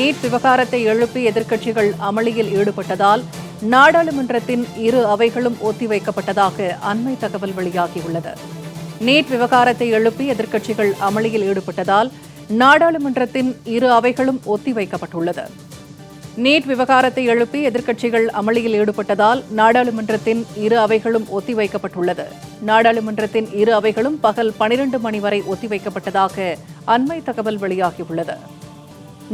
NEET விவகாரத்தை எழுப்பி எதிர்க்கட்சிகள் அமளியில் ஈடுபட்டதால் நாடாளுமன்றத்தின் இரு அவைகளும் ஒத்திவைக்கப்பட்டதாக அண்மை தகவல் வெளியாகியுள்ளது. நீட் விவகாரத்தை எழுப்பி எதிர்க்கட்சிகள் அமளியில் ஈடுபட்டதால் நாடாளுமன்றத்தின் இரு அவைகளும் ஒத்திவைக்கப்பட்டுள்ளது. நீட் விவகாரத்தை எழுப்பி எதிர்க்கட்சிகள் அமளியில் ஈடுபட்டதால் நாடாளுமன்றத்தின் இரு அவைகளும் ஒத்திவைக்கப்பட்டுள்ளது. நாடாளுமன்றத்தின் இரு அவைகளும் பகல் பனிரெண்டு மணி வரை ஒத்திவைக்கப்பட்டதாக அண்மை தகவல் வெளியாகியுள்ளது.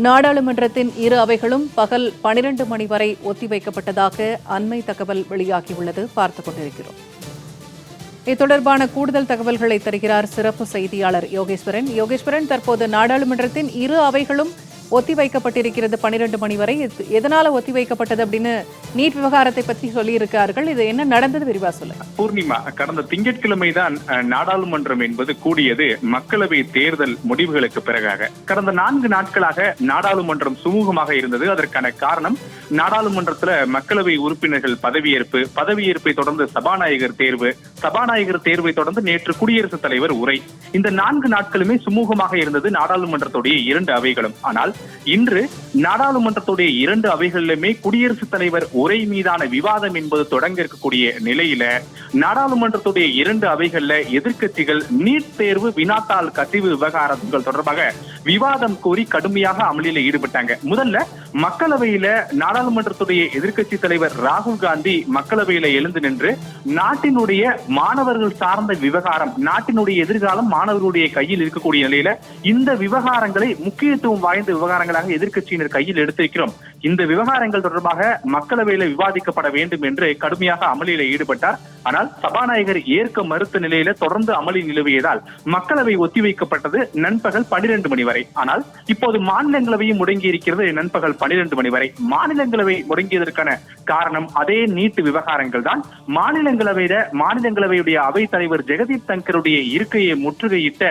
நாடாளுமன்றத்தின் இரு அவைகளும் பகல் பனிரெண்டு மணி வரை ஒத்திவைக்கப்பட்டதாக அண்மை தகவல் வெளியாகியுள்ளது. பார்த்துக் கொண்டிருக்கிறோம். இது தொடர்பான கூடுதல் தகவல்களை தருகிறார் சிறப்பு செய்தியாளர் யோகேஸ்வரன். யோகேஸ்வரன் தற்போது நாடாளுமன்றத்தின் இரு அவைகளும் ஒத்திவைக்கப்பட்டிருக்கிறது பனிரெண்டு மணி வரை. எதனால ஒத்திவைக்கப்பட்டது அப்படின்னு நீட் விவகாரத்தை பற்றி சொல்லியிருக்கார்கள் இது என்ன நடந்தது விரிவா சொல்லுங்க. பூர்ணிமா கடந்த திங்கட்கிழமை தான் நாடாளுமன்றம் என்பது கூடியது மக்களவை தேர்தல் முடிவுகளுக்கு பிறகாக. கடந்த நான்கு நாட்களாக நாடாளுமன்றம் சுமூகமாக இருந்தது. அதற்கான காரணம் நாடாளுமன்றத்துல மக்களவை உறுப்பினர்கள் பதவியேற்பு பதவியேற்பை தொடர்ந்து சபாநாயகர் தேர்வு சபாநாயகர் தேர்வை தொடர்ந்து நேற்று குடியரசுத் தலைவர் உரை. இந்த நான்கு நாட்களுமே சுமூகமாக இருந்தது நாடாளுமன்றத்துடைய இரண்டு அவைகளும். ஆனால் இன்று நாடாளுமன்றத்துடைய இரண்டு அவைகளிலுமே குடியரசுத் தலைவர் உரை மீதான விவாதம் என்பது தொடங்க இருக்கக்கூடிய நிலையில நாடாளுமன்றத்துடைய இரண்டு அவைகள்ல எதிர்க்கட்சிகள் நீட் தேர்வு வினாத்தாள் கசிவு விவகாரங்கள் தொடர்பாக விவாதம் கோரி கடுமையாக அமளியில ஈடுபட்டாங்க. முதல்ல மக்களவையில நாடாளுமன்றத்துடைய எதிர்கட்சி தலைவர் ராகுல் காந்தி மக்களவையில எழுந்து நின்று நாட்டினுடைய மாணவர்கள் சார்ந்த விவகாரம் நாட்டினுடைய எதிர்காலம் மாணவர்களுடைய கையில் இருக்கக்கூடிய நிலையில இந்த விவகாரங்களை முக்கியத்துவம் வாய்ந்த விவகாரங்களாக எதிர்க்கட்சியினர் கையில் எடுத்திருக்கிறோம். இந்த விவகாரங்கள் தொடர்பாக மக்களவையில விவாதிக்கப்பட வேண்டும் என்று கடுமையாக அமளியில ஈடுபட்டார். ஆனால் சபாநாயகர் ஏற்க மறுத்த நிலையில தொடர்ந்து அமளி நிலவியதால் மக்களவை ஒத்திவைக்கப்பட்டது நண்பகல் பனிரெண்டு மணி வரை. ஆனால் இப்போது மாநிலங்களவையும் முடங்கி இருக்கிறது நண்பகல் பனிரெண்டு மணி வரை. மாநிலங்களவை முடங்கியதற்கான காரணம் அதே நீட்டு விவகாரங்கள் தான். மாநிலங்களவையில மாநிலங்களவையுடைய அவைத் தலைவர் ஜெகதீப் தங்கருடைய இருக்கையை முற்றுகையிட்ட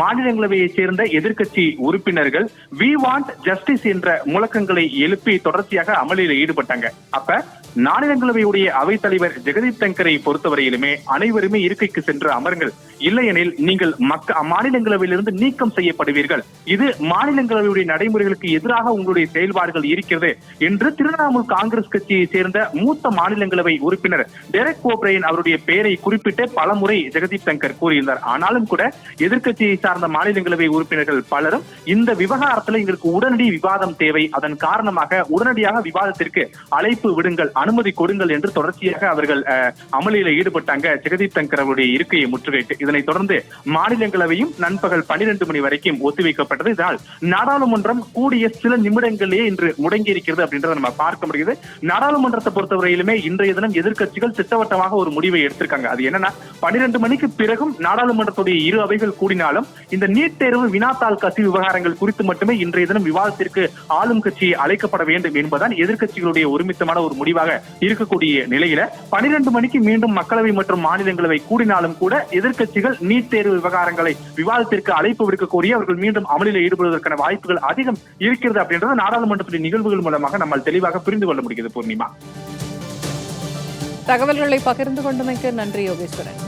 மாநிலங்களவையைச் சேர்ந்த எதிர்க்கட்சி உறுப்பினர்கள் வி வாண்ட் ஜஸ்டிஸ் என்ற முழக்கங்களை எழுப்பி தொடர்ச்சியாக அமளியில் ஈடுபட்டாங்க. அப்ப மாநிலங்களவையுடைய அவைத் தலைவர் ஜெகதீப் தங்கரை பொறுத்தவரையிலுமே அனைவருமே இருக்கைக்கு சென்று அமருங்கள். இல்லையெனில் நீங்கள் மக்க மாநிலங்களவையிலிருந்து நீக்கம் செய்யப்படுவீர்கள். இது மாநிலங்களவையுடைய நடைமுறைகளுக்கு எதிராக உங்களுடைய செயல்பாடுகள் இருக்கிறது என்று திரிணாமுல் காங்கிரஸ் கட்சியை சேர்ந்த மூத்த மாநிலங்களவை உறுப்பினர் டெரக் ஓப்ரையன் அவருடைய பெயரை குறிப்பிட்டு பலமுறை ஜெகதீப் சங்கர் கூறியிருந்தார். ஆனாலும் கூட எதிர்க்கட்சியை சார்ந்த மாநிலங்களவை உறுப்பினர்கள் பலரும் இந்த விவகாரத்தில் எங்களுக்கு உடனடி விவாதம் தேவை. அதன் காரணமாக உடனடியாக விவாதத்திற்கு அழைப்பு விடுங்கள் அனுமதி கொடுங்கள் என்று தொடர்ச்சியாக அவர்கள் அஹ், அமளியில ஈடுபட்டாங்க. ஜெகதீப் தங்கர் அவருடைய இருக்கையை முற்றுகையிட்டு இதனைத் தொடர்ந்து மாநிலங்களவையும் நண்பகல் பனிரெண்டு மணி வரைக்கும் ஒத்திவைக்கப்பட்டது. இதனால் நாடாளுமன்றம் கூடிய சில நிமிடங்களிலேயே இன்று முடங்கி இருக்கிறது அப்படின்றத நம்ம பார்க்க முடியுது. நாடாளுமன்றத்தை பொறுத்தவரையிலுமே இன்றைய தினம் எதிர்க்கட்சிகள் திட்டவட்டமாக ஒரு முடிவை எடுத்திருக்காங்க. அது என்னன்னா பனிரெண்டு மணிக்கு பிறகும் நாடாளுமன்றத்துடைய இரு அவைகள் கூடினாலும் இந்த நீட் தேர்வு வினாத்தாள் கசி விவகாரங்கள் குறித்து மட்டுமே இன்றைய தினம் விவாதத்திற்கு ஆளும் கட்சி அழைக்கப்பட வேண்டும் என்பதுதான் எதிர்க்கட்சிகளுடைய ஒருமித்தமான ஒரு முடிவாக இருக்கக்கூடிய நிலையில பனிரெண்டு மணிக்கு மீண்டும் மக்களவை மற்றும் மாநிலங்களவை கூடினாலும் கூட எதிர்க்கட்சிகள் நீட் தேர்வு விவகாரங்களை விவாதத்திற்கு அழைப்பு விடுக்க கோரி அவர்கள் மீண்டும் அமலில் ஈடுபடுவதற்கான வாய்ப்புகள் அதிகம் இருக்கிறது அப்படின்றது நாடாளுமன்றத்தின் நிகழ்வுகள் மூலமாக நம்மால் தெளிவாக புரிந்து கொள்ள முடிகிறது பூர்ணிமா. தகவல்களை பகிர்ந்து கொண்டமைக்கு நன்றி யோகேஸ்வரன்.